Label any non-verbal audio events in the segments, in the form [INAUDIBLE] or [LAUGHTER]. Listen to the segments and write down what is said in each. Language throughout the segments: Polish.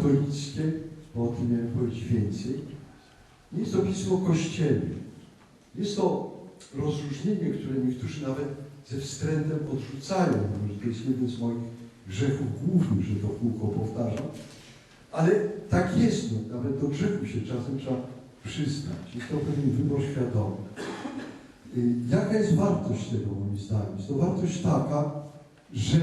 katolickie, bo o tym miałem powiedzieć więcej. Nie jest to pismo kościelne. Jest to rozróżnienie, które niektórzy nawet ze wstrętem odrzucają, to jest jeden z moich grzechów głównych, że to kółko powtarzam, ale tak jest, no, nawet do grzechu się czasem trzeba przyznać. Jest to pewien wybór świadomy. Y, Jaka jest wartość tego moim zdaniem? Jest to wartość taka, że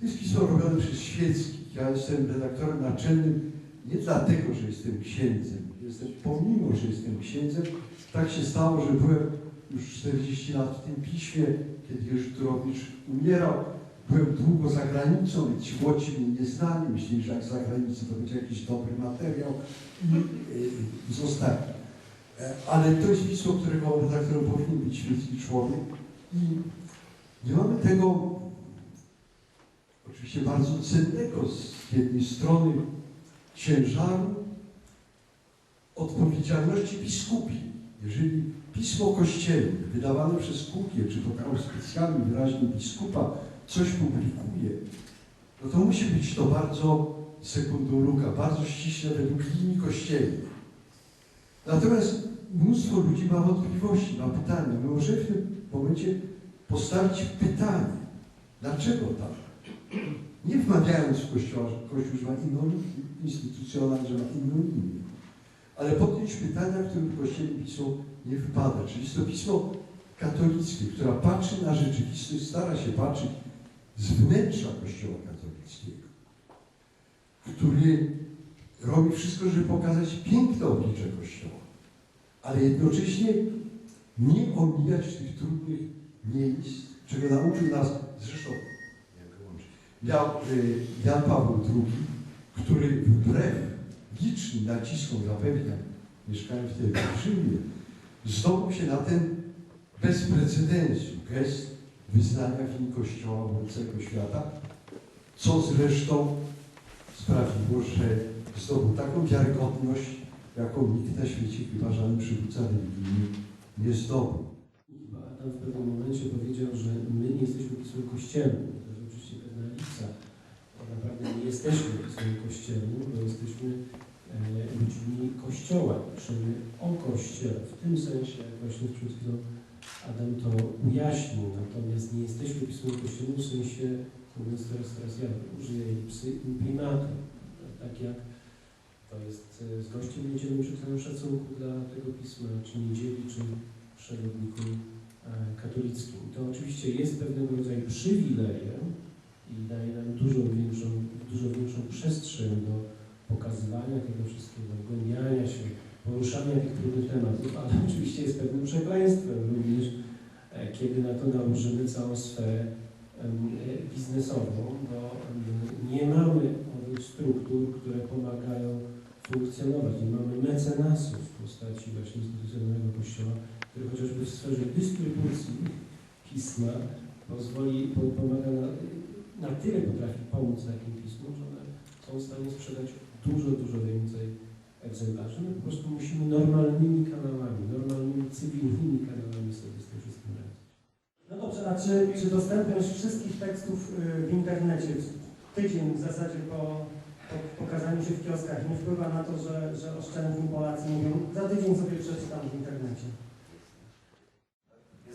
to jest pismo robione przez świeckich. Ja jestem redaktorem naczelnym nie dlatego, że jestem księdzem. Jestem, pomimo, że jestem księdzem, tak się stało, że byłem już 40 lat w tym piśmie, kiedy Jerzy Turowicz umierał. Byłem długo za granicą i ci młodzi mnie nie znali. Myśleli, że jak za granicą to będzie jakiś dobry materiał i y, zostali. E, Ale to jest pismo, którego redaktorem powinien być świecki człowiek i nie mamy tego oczywiście bardzo cennego z jednej strony ciężaru odpowiedzialności biskupi. Jeżeli pismo kościelne wydawane przez kupię, czy to specjalnie wyraźnie biskupa coś publikuje, no to musi być to bardzo sekunduluka, bardzo ściśle według linii kościelnej. Natomiast mnóstwo ludzi ma wątpliwości, ma pytania. My możemy w tym momencie postawić pytanie, dlaczego tak? Nie wmawiając w Kościoła, że Kościół ma inną instytucjonalną, że ma inną linię, ale podjąć pytania, które w Kościele pismo nie wpada. Czyli jest to pismo katolickie, która patrzy na rzeczywistość, stara się patrzeć z wnętrza Kościoła katolickiego, który robi wszystko, żeby pokazać piękne oblicze Kościoła, ale jednocześnie nie omijać tych trudnych miejsc, czego nauczył nas zresztą miał y, Jan Paweł II, który wbrew licznym naciskom zapewnia, mieszkałem wtedy w Rzymie, zdobył się na ten bez precedensu gest wyznania win Kościoła wobec całego świata, co zresztą sprawiło, że zdobył taką wiarygodność, jaką nikt na świecie chyba żaden przywódca religijny nie zdobył. Adam w pewnym momencie powiedział, że my nie jesteśmy pismem kościelnym. To jest oczywiście pewna lipsa. Tak jesteśmy pismem kościelnym, bo jesteśmy e, ludźmi Kościoła. Piszemy o Kościele. W tym sensie, jak właśnie przed chwilą Adam to ujaśnił. Natomiast nie jesteśmy pismem kościelnym w sensie, mówiąc teraz, teraz ja użyję lipsy, imprimatem. Tak jak to jest e, z gościem niedzielnym, całym szacunku dla tego pisma, czy niedzieli, czy przewodniku e, katolickim. To oczywiście jest pewnego rodzaju przywilejem i daje nam dużo większą przestrzeń do pokazywania tego wszystkiego, wgłębiania się, poruszania tych trudnych tematów, ale [LAUGHS] oczywiście jest pewnym przekleństwem również, e, kiedy na to nałożymy całą sferę e, biznesową, bo nie mamy struktur, które pomagają funkcjonować. Nie mamy mecenasów w postaci właśnie instytucjonalnego kościoła, który chociażby w sferze dystrybucji pisma pozwoli, po- pomaga na, na tyle potrafi pomóc takim pismom, że one są w stanie sprzedać dużo, dużo więcej egzemplarzy. My po prostu musimy normalnymi kanałami, normalnymi, cywilnymi kanałami sobie z tym wszystkim radzić. No dobrze, a czy, czy dostępność wszystkich tekstów y, w internecie tydzień w zasadzie po, po pokazaniu się w kioskach nie wpływa na to, że, że oszczędni Polacy mówią za tydzień sobie przeczytam w internecie?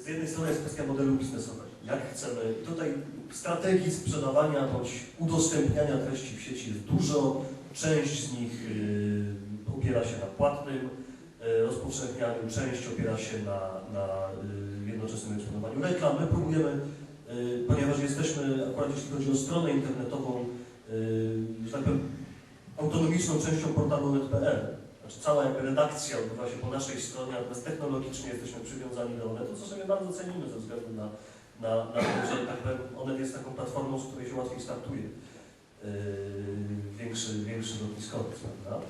Z jednej strony jest kwestia modelu biznesowego. Jak chcemy, tutaj strategii sprzedawania bądź udostępniania treści w sieci jest dużo. Część z nich y, opiera się na płatnym y, rozpowszechnianiu, część opiera się na, na y, jednoczesnym eksponowaniu reklam. My próbujemy, ponieważ jesteśmy, akurat jeśli chodzi o stronę internetową, że tak powiem, autonomiczną częścią portalu net.pl, znaczy cała redakcja odbywa się po naszej stronie, natomiast technologicznie jesteśmy przywiązani do Onetu, co sobie bardzo cenimy ze względu na, na, na to, że tak powiem, Onet jest taką platformą, z której się łatwiej startuje. Yy, większy, większy lotniskowiec, prawda?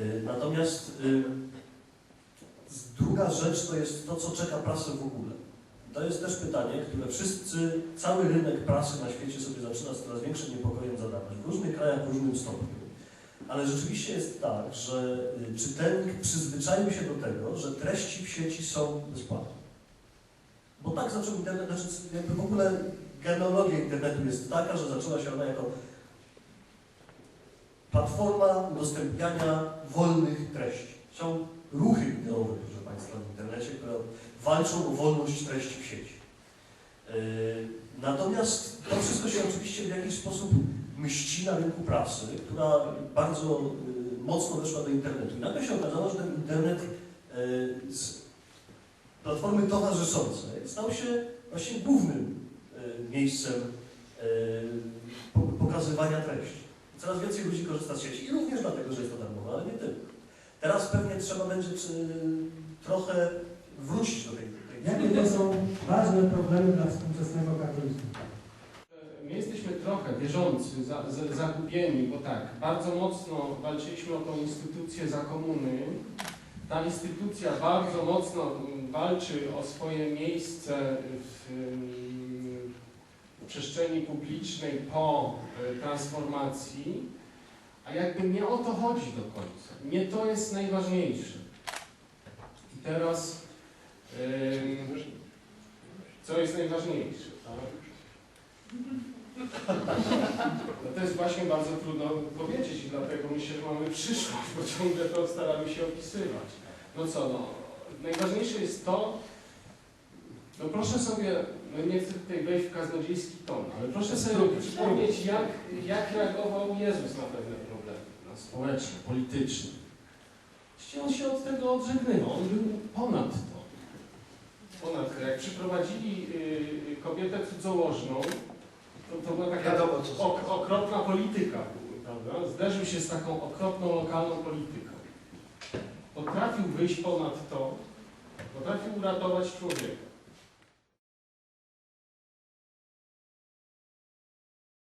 Yy, natomiast yy, druga rzecz to jest to, co czeka prasę w ogóle. To jest też pytanie, które wszyscy, cały rynek prasy na świecie sobie zaczyna z coraz większym niepokojem zadawać. W różnych krajach w różnym stopniu. Ale rzeczywiście jest tak, że y, czytelnik przyzwyczaił się do tego, że treści w sieci są bezpłatne. Bo tak zaczął internet, znaczy jakby w ogóle genealogia internetu jest taka, że zaczęła się ona jako platforma udostępniania wolnych treści. Są ruchy ideowe, proszę Państwa, w internecie, które walczą o wolność treści w sieci. Yy, Natomiast to wszystko się oczywiście w jakiś sposób mści na rynku prasy, która bardzo yy, mocno weszła do internetu. I nagle się okazało, że ten internet yy, platformy towarzyszącej stał się właśnie głównym yy, miejscem po- pokazywania treści. Coraz więcej ludzi korzysta z sieci i również dlatego, że jest to darmowe, ale nie tylko. Teraz pewnie trzeba będzie czy, trochę wrócić do tej, tej [LAUGHS] Jakie to są ważne problemy dla współczesnego katolicyzmu? My jesteśmy trochę bieżący, za, za, zagubieni, bo tak, bardzo mocno walczyliśmy o tą instytucję za komuny. Ta instytucja bardzo mocno walczy o swoje miejsce w, w przestrzeni publicznej po e, transformacji, a jakby nie o to chodzi do końca. Nie to jest najważniejsze. I teraz, co jest najważniejsze? Tak? No to jest właśnie bardzo trudno powiedzieć i dlatego myślę, że mamy przyszłość, bo ciągle to staramy się opisywać. No co, no, najważniejsze jest to, no proszę sobie, no nie chcę tutaj wejść w kaznodziejski ton, ale proszę sobie przypomnieć, jak, jak reagował Jezus na pewne problemy, na społeczne, polityczne. Właściwie on się od tego odżegnywał, on był ponad to. Ponad to. Jak przyprowadzili y, kobietę cudzołożną, to, to była taka Wiadomo, ok, okropna polityka, prawda? Zderzył się z taką okropną lokalną polityką. Potrafił wyjść ponad to, potrafił uratować człowieka.